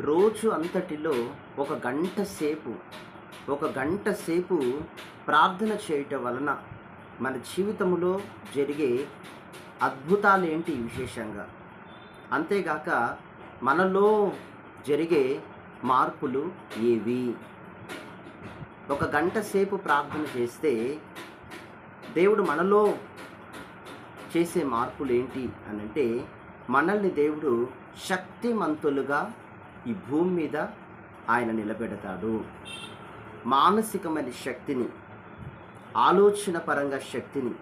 రోజు అంతటిలో ఒక గంట సేపు ఒక గంట సేపు ప్రార్థన చేయటం వలన మన జీవితంలో జరిగే అద్భుతాలు ఏంటి విశేషంగా? అంతేగాక మనలో జరిగే మార్పులు ఏవి? ఒక గంట సేపు ప్రార్థన చేస్తే దేవుడు మనలో చేసే మార్పులు ఏంటి అని అంటే మనల్ని దేవుడు శక్తిమంతులుగా ఈ భూమి మీద ఆయన నిలబెడతాడు. మానసికమైన శక్తిని ఆలోచన పరంగా శక్తిని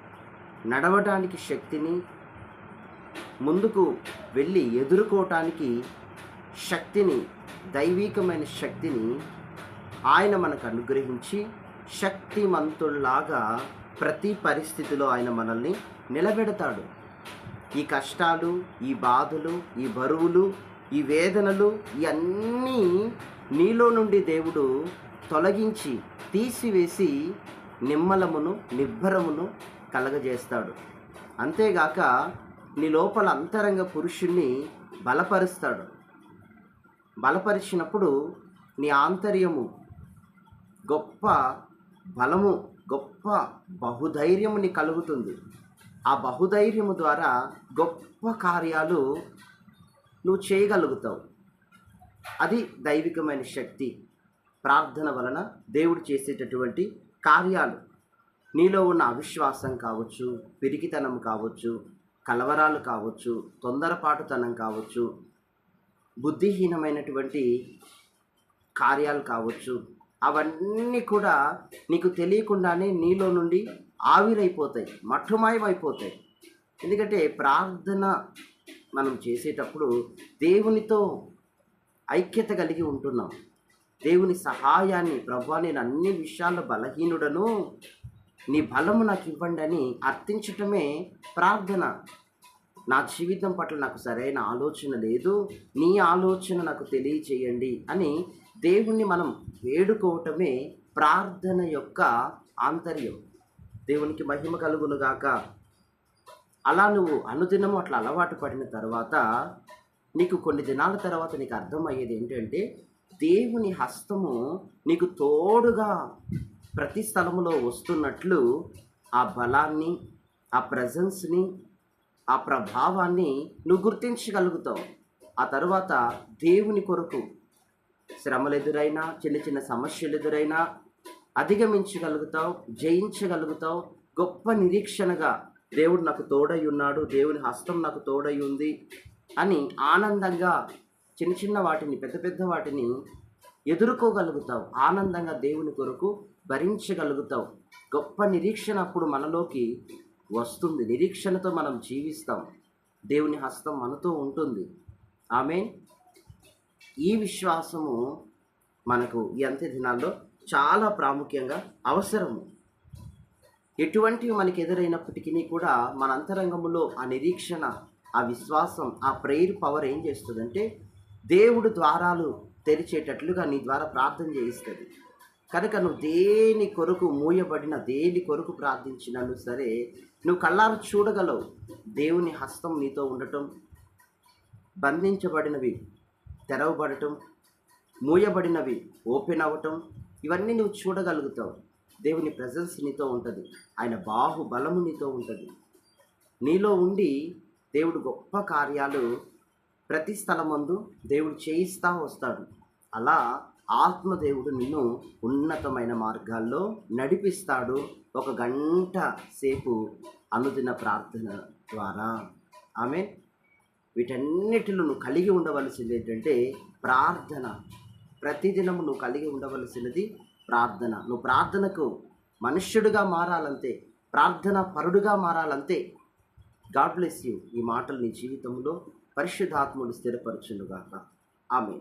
నడవడానికి శక్తిని ముందుకు వెళ్ళి ఎదుర్కోవటానికి శక్తిని దైవికమైన శక్తిని ఆయన మనకు అనుగ్రహించి శక్తిమంతుల్లాగా ప్రతి పరిస్థితిలో ఆయన మనల్ని నిలబెడతాడు. ఈ కష్టాలు ఈ బాధలు ఈ బరువులు ఈ వేదనలు ఇవన్నీ నీలో నుండి దేవుడు తొలగించి తీసివేసి నిమ్మలమును నిబ్బరమును కలగజేస్తాడు. అంతేగాక నీ లోపల అంతరంగ పురుషుణ్ణి బలపరుస్తాడు. బలపరిచినప్పుడు నీ ఆంతర్యము గొప్ప బలము గొప్ప బహుధైర్యము నీ కలుగుతుంది. ఆ బహుధైర్యము ద్వారా గొప్ప కార్యాలు నువ్వు చేయగలుగుతావు. అది దైవికమైన శక్తి. ప్రార్థన వలన దేవుడు చేసేటటువంటి కార్యాలు. నీలో ఉన్న అవిశ్వాసం కావచ్చు పిరికితనం కావచ్చు కలవరాలు కావచ్చు తొందరపాటుతనం కావచ్చు బుద్ధిహీనమైనటువంటి కార్యాలు కావచ్చు అవన్నీ కూడా నీకు తెలియకుండానే నీలో నుండి ఆవిరైపోతాయి మట్టుమాయమైపోతాయి. ఎందుకంటే ప్రార్థన మనం చేసేటప్పుడు దేవునితో ఐక్యత కలిగి ఉంటున్నాం. దేవుని సహాయాన్ని ప్రభా నేను అన్ని విషయాల్లో బలహీనుడను నీ బలము నాకు ఇవ్వండి అని అర్థించటమే ప్రార్థన. నా జీవితం పట్ల నాకు సరైన ఆలోచన లేదు. నీ ఆలోచన నాకు తెలియచేయండి అని దేవుణ్ణి మనం వేడుకోవటమే ప్రార్థన యొక్క ఆంతర్యం. దేవునికి మహిమ కలుగునుగాక. అలా నువ్వు అనుదినము అట్లా అలవాటు పడిన తర్వాత నీకు కొన్ని దినాల తర్వాత నీకు అర్థమయ్యేది ఏంటంటే దేవుని హస్తము నీకు తోడుగా ప్రతి స్థలములో వస్తున్నట్లు ఆ బలాన్ని ఆ ప్రజెన్స్ని ఆ ప్రభావాన్ని నువ్వు గుర్తించగలుగుతావు. ఆ తర్వాత దేవుని కొరకు శ్రమలు ఎదురైనా చిన్న చిన్న సమస్యలు ఎదురైనా అధిగమించగలుగుతావు జయించగలుగుతావు గొప్ప నిరీక్షణగా దేవుడు నాకు తోడై ఉన్నాడు దేవుని హస్తం నాకు తోడై ఉంది అని ఆనందంగా చిన్న చిన్న వాటిని పెద్ద పెద్ద వాటిని ఎదుర్కోగలుగుతావు. ఆనందంగా దేవుని కొరకు భరించగలుగుతావు. గొప్ప నిరీక్షణ అప్పుడు మనలోకి వస్తుంది. నిరీక్షణతో మనం జీవిస్తాం. దేవుని హస్తం మనతో ఉంటుంది. ఆమె ఈ విశ్వాసము మనకు ఈ అంత్య దినాల్లో చాలా ప్రాముఖ్యంగా అవసరము. ఎటువంటివి మనకి ఎదురైనప్పటికీ కూడా మన అంతరంగంలో ఆ నిరీక్షణ ఆ విశ్వాసం ఆ ప్రేయర్ పవర్ ఏం చేస్తుందంటే దేవుడు ద్వారాలు తెరిచేటట్లుగా నీ ద్వారా ప్రార్థన చేయిస్తుంది. కనుక నువ్వు దేని కొరకు మూయబడిన దేని కొరకు ప్రార్థించినను సరే నువ్వు కళ్ళారు చూడగలవు. దేవుని హస్తం నీతో ఉండటం బంధించబడినవి తెరవబడటం మూయబడినవి ఓపెన్ అవ్వటం ఇవన్నీ నువ్వు చూడగలుగుతావు. దేవుని ప్రజెన్స్ నీతో ఉంటుంది. ఆయన బాహుబలము నీతో ఉంటుంది. నీలో ఉండి దేవుడు గొప్ప కార్యాలు ప్రతి స్థలమందు దేవుడు చేయిస్తా వస్తాడు. అలా ఆత్మదేవుడు నిన్ను ఉన్నతమైన మార్గాల్లో నడిపిస్తాడు ఒక గంట సేపు అనుదిన ప్రార్థన ద్వారా. ఆమె వీటన్నిటిలో నువ్వు కలిగి ఉండవలసింది ఏంటంటే ప్రార్థన. ప్రతిదినము నువ్వు కలిగి ఉండవలసినది ప్రార్థన. నువ్వు ప్రార్థనకు మనుష్యుడిగా మారాలంతే ప్రార్థన పరుడుగా మారాలంతే గాడ్ బ్లెస్ యూ. ఈ మాటలు నీ జీవితంలో పరిశుద్ధాత్ముడు స్థిరపరచునుగాక. ఆమె